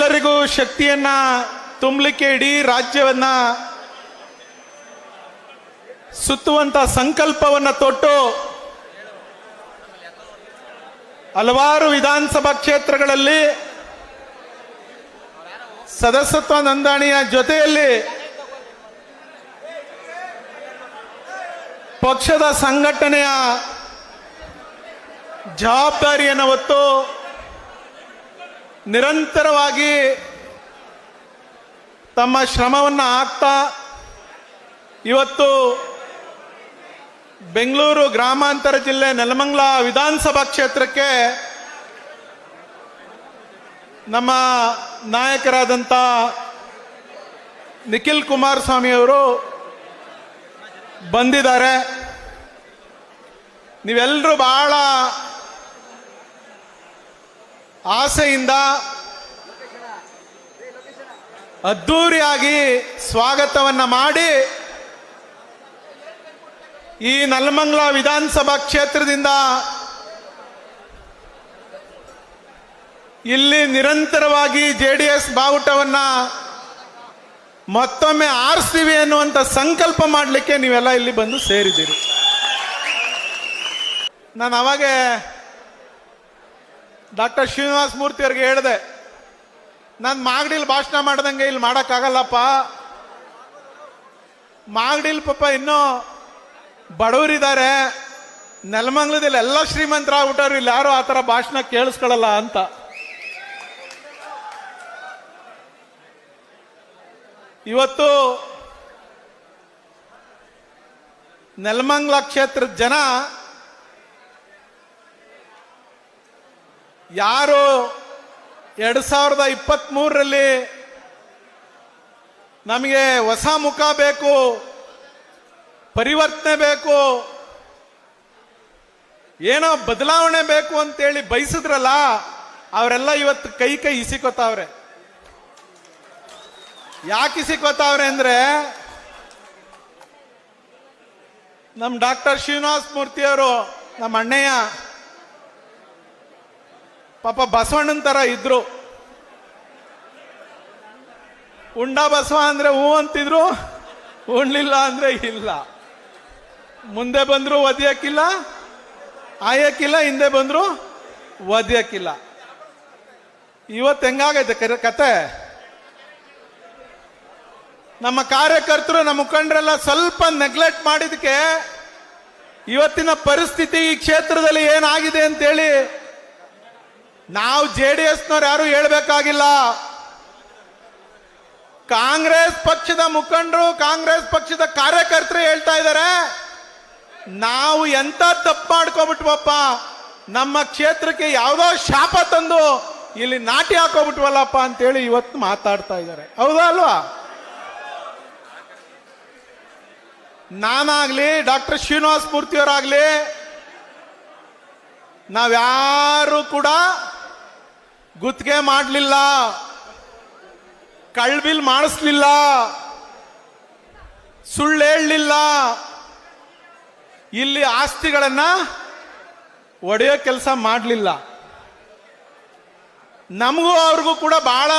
ನಮ್ಮೆಲ್ಲರಿಗೂ ಶಕ್ತಿಯನ್ನ ತುಂಬಲಿಕ್ಕೆ ಇಡೀ ರಾಜ್ಯವನ್ನ ಸುತ್ತುವಂತ ಸಂಕಲ್ಪವನ್ನ ತೊಟ್ಟು ಹಲವಾರು ವಿಧಾನಸಭಾ ಕ್ಷೇತ್ರಗಳಲ್ಲಿ ಸದಸ್ಯತ್ವ ನೋಂದಣಿಯ ಜೊತೆಯಲ್ಲಿ ಪಕ್ಷದ ಸಂಘಟನೆಯ ಜವಾಬ್ದಾರಿಯನ್ನು ಹೊತ್ತು ನಿರಂತರವಾಗಿ ತಮ್ಮ ಶ್ರಮವನ್ನು ಹಾಕ್ತಾ ಇವತ್ತು ಬೆಂಗಳೂರು ಗ್ರಾಮಾಂತರ ಜಿಲ್ಲೆ ನೆಲಮಂಗಲ ವಿಧಾನಸಭಾ ಕ್ಷೇತ್ರಕ್ಕೆ ನಮ್ಮ ನಾಯಕರಾದಂಥ ನಿಖಿಲ್ ಕುಮಾರಸ್ವಾಮಿ ಅವರು ಬಂದಿದ್ದಾರೆ. ನೀವೆಲ್ಲರೂ ಬಹಳ ಆಸೆಯಿಂದ ಅದ್ಧೂರಿಯಾಗಿ ಸ್ವಾಗತವನ್ನ ಮಾಡಿ ಈ ನಲ್ಮಂಗ್ಲ ವಿಧಾನಸಭಾ ಕ್ಷೇತ್ರದಿಂದ ಇಲ್ಲಿ ನಿರಂತರವಾಗಿ ಜೆ ಡಿ ಎಸ್ ಬಾವುಟವನ್ನ ಮತ್ತೊಮ್ಮೆ ಆರಿಸ್ತೀವಿ ಅನ್ನುವಂಥ ಸಂಕಲ್ಪ ಮಾಡಲಿಕ್ಕೆ ನೀವೆಲ್ಲ ಇಲ್ಲಿ ಬಂದು ಸೇರಿದ್ದೀರಿ. ನಾನು ಅವಾಗೆ ಡಾಕ್ಟರ್ ಶ್ರೀನಿವಾಸ ಮೂರ್ತಿ ಅವ್ರಿಗೆ ಹೇಳಿದೆ, ನಾನು ಮಾಗಡಿಲ್ ಭಾಷಣ ಮಾಡ್ದಂಗೆ ಇಲ್ಲಿ ಮಾಡೋಕ್ಕಾಗಲ್ಲಪ್ಪ. ಮಾಗಡಿಲ್ ಪಾಪ ಇನ್ನೂ ಬಡವರಿದ್ದಾರೆ. ನೆಲಮಂಗ್ಲದಲ್ಲಿ ಎಲ್ಲ ಶ್ರೀಮಂತರಾಗ್ಬಿಟ್ಟವ್ರು, ಇಲ್ಲಿ ಯಾರು ಆ ಥರ ಭಾಷಣ ಕೇಳಿಸ್ಕೊಳ್ಳಲ್ಲ ಅಂತ. ಇವತ್ತು ನೆಲಮಂಗ್ಲ ಕ್ಷೇತ್ರದ ಜನ ಯಾರು ಎರಡ್ ಸಾವಿರದ ಇಪ್ಪತ್ತ್ ಮೂರರಲ್ಲಿ ನಮಗೆ ಹೊಸ ಮುಖ ಬೇಕು, ಪರಿವರ್ತನೆ ಬೇಕು, ಏನೋ ಬದಲಾವಣೆ ಬೇಕು ಅಂತೇಳಿ ಬಯಸಿದ್ರಲ್ಲ, ಅವರೆಲ್ಲ ಇವತ್ತು ಕೈ ಕೈ ಇಸಿಕೊತಾವ್ರೆ. ಯಾಕೆ ಇಸಿಕೊತಾವ್ರೆ ಅಂದ್ರೆ ನಮ್ಮ ಡಾಕ್ಟರ್ ಶ್ರೀನಿವಾಸ ಮೂರ್ತಿಯವರು ನಮ್ಮ ಅಣ್ಣಯ್ಯ ಪಾಪ ಬಸವಣ್ಣನ ತರ ಇದ್ರು. ಉಂಡ ಬಸವ ಅಂದ್ರೆ ಹೂ ಅಂತಿದ್ರು, ಉಣ್ಲಿಲ್ಲ ಅಂದ್ರೆ ಇಲ್ಲ. ಮುಂದೆ ಬಂದ್ರು ಒದಿಯಕ್ಕಿಲ್ಲ, ಆಯಕ್ಕಿಲ್ಲ, ಹಿಂದೆ ಬಂದ್ರು ಒದಿಯಕ್ಕಿಲ್ಲ. ಇವತ್ತು ಹೆಂಗಾಗೈತೆ ಕತೆ? ನಮ್ಮ ಕಾರ್ಯಕರ್ತರು, ನಮ್ಮ ಮುಖಂಡರೆಲ್ಲ ಸ್ವಲ್ಪ ನೆಗ್ಲೆಕ್ಟ್ ಮಾಡಿದಕ್ಕೆ ಇವತ್ತಿನ ಪರಿಸ್ಥಿತಿ ಈ ಕ್ಷೇತ್ರದಲ್ಲಿ ಏನಾಗಿದೆ ಅಂತೇಳಿ ನಾವು ಜೆ ಡಿ ಎಸ್ನವ್ರು ಯಾರು ಹೇಳ್ಬೇಕಾಗಿಲ್ಲ. ಕಾಂಗ್ರೆಸ್ ಪಕ್ಷದ ಮುಖಂಡರು, ಕಾಂಗ್ರೆಸ್ ಪಕ್ಷದ ಕಾರ್ಯಕರ್ತರು ಹೇಳ್ತಾ ಇದ್ದಾರೆ. ನಾವು ಎಂತ ತಪ್ಪು ಮಾಡ್ಕೊಬಿಟ್ವಪ್ಪ? ನಮ್ಮ ಕ್ಷೇತ್ರಕ್ಕೆ ಯಾವುದೋ ಶಾಪ ತಂದು ಇಲ್ಲಿ ನಾಟಿ ಹಾಕೋಬಿಟ್ವಲ್ಲಪ್ಪ ಅಂತೇಳಿ ಇವತ್ತು ಮಾತಾಡ್ತಾ ಇದ್ದಾರೆ. ಹೌದಾ ಅಲ್ವಾ? ನಾನಾಗ್ಲಿ ಡಾಕ್ಟರ್ ಶ್ರೀನಿವಾಸ ಮೂರ್ತಿಯವರಾಗ್ಲಿ ನಾವ್ಯಾರು ಕೂಡ ಗುತ್ತಿಗೆ ಮಾಡಲಿಲ್ಲ. ಕಳ್ಬಿಲ್ ಮಾಡಿಸ್ಲಿಲ್ಲ. ಸುಳ್ಳು ಹೇಳಲಿಲ್ಲ. ಇಲ್ಲಿ ಆಸ್ತಿಗಳನ್ನ ಒಡೆಯೋ ಕೆಲಸ ಮಾಡಲಿಲ್ಲ. ನಮಗೂ ಅವ್ರಿಗೂ ಕೂಡ ಬಹಳ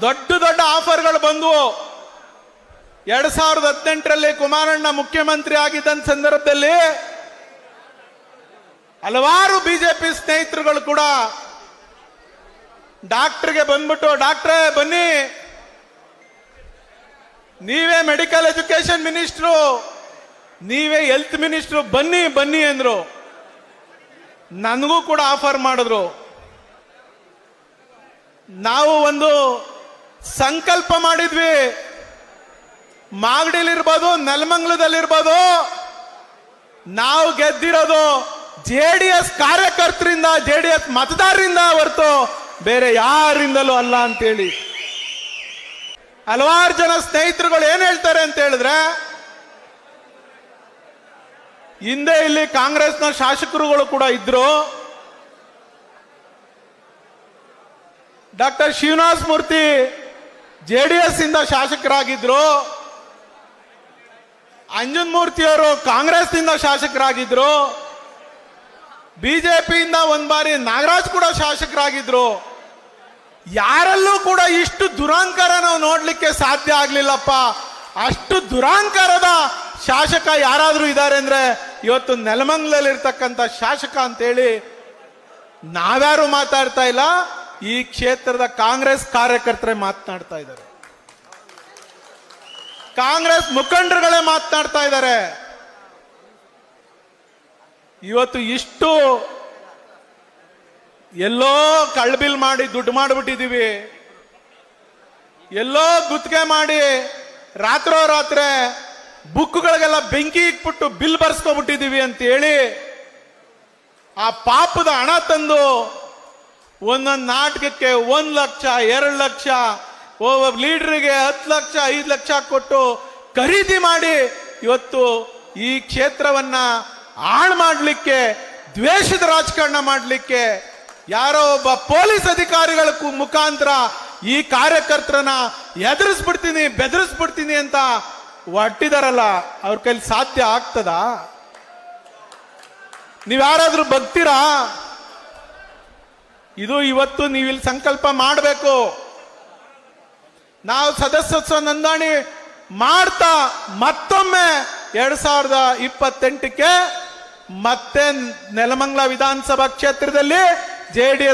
ದೊಡ್ಡ ದೊಡ್ಡ ಆಫರ್ಗಳು ಬಂದವು. ಎರಡ್ ಸಾವಿರದ ಹದಿನೆಂಟರಲ್ಲಿ ಕುಮಾರಣ್ಣ ಮುಖ್ಯಮಂತ್ರಿ ಆಗಿದ್ದ ಸಂದರ್ಭದಲ್ಲಿ ಹಲವಾರು ಬಿಜೆಪಿ ಸ್ನೇಹಿತರುಗಳು ಕೂಡ ಡಾಕ್ಟರ್ಗೆ ಬಂದ್ಬಿಟ್ಟು, ಡಾಕ್ಟ್ರೇ, ಬನ್ನಿ. ನೀವೇ ಮೆಡಿಕಲ್ ಎಜುಕೇಶನ್ ಮಿನಿಸ್ಟ್ರು. ನೀವೇ ಹೆಲ್ತ್ ಮಿನಿಸ್ಟ್ರು. ಬನ್ನಿ ಬನ್ನಿ ಅಂದ್ರು. ನನಗೂ ಕೂಡ ಆಫರ್ ಮಾಡಿದ್ರು. ನಾವು ಒಂದು ಸಂಕಲ್ಪ ಮಾಡಿದ್ವಿ. ಮಾಗಡಿಲಿರ್ಬೋದು, ನೆಲಮಂಗ್ಲದಲ್ಲಿರ್ಬೋದು. ನಾವು ಗೆದ್ದಿರೋದು ಜೆ ಡಿ ಎಸ್ ಕಾರ್ಯಕರ್ತರಿಂದ, ಜೆ ಎಸ್ ಮತದಾರರಿಂದ ಹೊರತು ಬೇರೆ ಯಾರಿಂದಲೂ ಅಲ್ಲ ಅಂತೇಳಿ. ಹಲವಾರು ಜನ ಸ್ನೇಹಿತರುಗಳು ಏನ್ ಹೇಳ್ತಾರೆ ಅಂತ ಹೇಳಿದ್ರೆ, ಹಿಂದೆ ಇಲ್ಲಿ ಕಾಂಗ್ರೆಸ್ನ ಶಾಸಕರುಗಳು ಕೂಡ ಇದ್ರು. Doctor Srinivasa Murthy J D S ಇಂದ ಶಾಸಕರಾಗಿದ್ರು. ಅಂಜನ್ ಮೂರ್ತಿಯವರು ಕಾಂಗ್ರೆಸ್ನಿಂದ ಶಾಸಕರಾಗಿದ್ರು. ಬಿಜೆಪಿಯಿಂದ ಒಂದ್ ಬಾರಿ ನಾಗರಾಜ್ ಕೂಡ ಶಾಸಕರಾಗಿದ್ರು. ಯಾರಲ್ಲೂ ಕೂಡ ಇಷ್ಟು ದುರಾಂಕಾರ ನಾವು ನೋಡ್ಲಿಕ್ಕೆ ಸಾಧ್ಯ ಆಗ್ಲಿಲ್ಲಪ್ಪ. ಅಷ್ಟು ದುರಾಂಕಾರದ ಶಾಸಕ ಯಾರಾದ್ರೂ ಇದ್ದಾರೆ ಅಂದ್ರೆ ಇವತ್ತು ನೆಲಮಂಗ್ಲಲ್ಲಿ ಇರ್ತಕ್ಕಂಥ ಶಾಸಕ ಅಂತೇಳಿ ನಾವ್ಯಾರು ಮಾತಾಡ್ತಾ ಇಲ್ಲ, ಈ ಕ್ಷೇತ್ರದ ಕಾಂಗ್ರೆಸ್ ಕಾರ್ಯಕರ್ತರೇ ಮಾತನಾಡ್ತಾ ಇದ್ದಾರೆ. ಕಾಂಗ್ರೆಸ್ ಮುಖಂಡರುಗಳೇ ಮಾತನಾಡ್ತಾ ಇದ್ದಾರೆ. ಇವತ್ತು ಇಷ್ಟು ಎಲ್ಲೋ ಕಳ್ಬಿಲ್ ಮಾಡಿ ದುಡ್ಡು ಮಾಡಿಬಿಟ್ಟಿದೀವಿ ಎಲ್ಲೋ ಗುತ್ತಿಗೆ ಮಾಡಿ ರಾತ್ರೋ ರಾತ್ರಿ ಬುಕ್ಗಳಿಗೆಲ್ಲ ಬೆಂಕಿ ಇಟ್ಬಿಟ್ಟು ಬಿಲ್ ಬರ್ಸ್ಕೊಬಿಟ್ಟಿದೀವಿ ಅಂತ ಹೇಳಿ ಆ ಪಾಪದ ಹಣ ತಂದು ಒಂದೊಂದು ನಾಟಕಕ್ಕೆ ಒಂದ್ ಲಕ್ಷ, ಎರಡು ಲಕ್ಷ ಒಬ್ಬ ಲೀಡರ್ಗೆ ಹತ್ತು ಲಕ್ಷ, ಐದು ಲಕ್ಷ ಕೊಟ್ಟು ಖರೀದಿ ಮಾಡಿ ಇವತ್ತು ಈ ಕ್ಷೇತ್ರವನ್ನ ಹಾಳು ಮಾಡಲಿಕ್ಕೆ, ದ್ವೇಷದ ರಾಜಕಾರಣ ಮಾಡಲಿಕ್ಕೆ ಯಾರೋ ಒಬ್ಬ ಪೊಲೀಸ್ ಅಧಿಕಾರಿಗಳ ಮುಖಾಂತರ ಈ ಕಾರ್ಯಕರ್ತರನ್ನ ಎದುರಿಸ್ಬಿಡ್ತೀನಿ, ಬೆದರಿಸ್ಬಿಡ್ತೀನಿ ಅಂತ ಒಟ್ಟಿದಾರಲ್ಲ ಅವ್ರ ಕೈಲಿ ಸಾಧ್ಯ ಆಗ್ತದಾ? ನೀವ್ ಯಾರಾದ್ರೂ ಬಗ್ತೀರಾ ಇದು ಇವತ್ತು ನೀವು ಇಲ್ಲಿ ಸಂಕಲ್ಪ ಮಾಡಬೇಕು. ನಾವು ಸದಸ್ಯತ್ವ ನೋಂದಣಿ ಮಾಡ್ತಾ ಮತ್ತೊಮ್ಮೆ ಎರಡ್ ಸಾವಿರದ ಇಪ್ಪತ್ತೆಂಟಕ್ಕೆ ಮತ್ತೆ ನೆಲಮಂಗಲ ವಿಧಾನಸಭಾ ಕ್ಷೇತ್ರದಲ್ಲಿ ಜೆ ಡಿ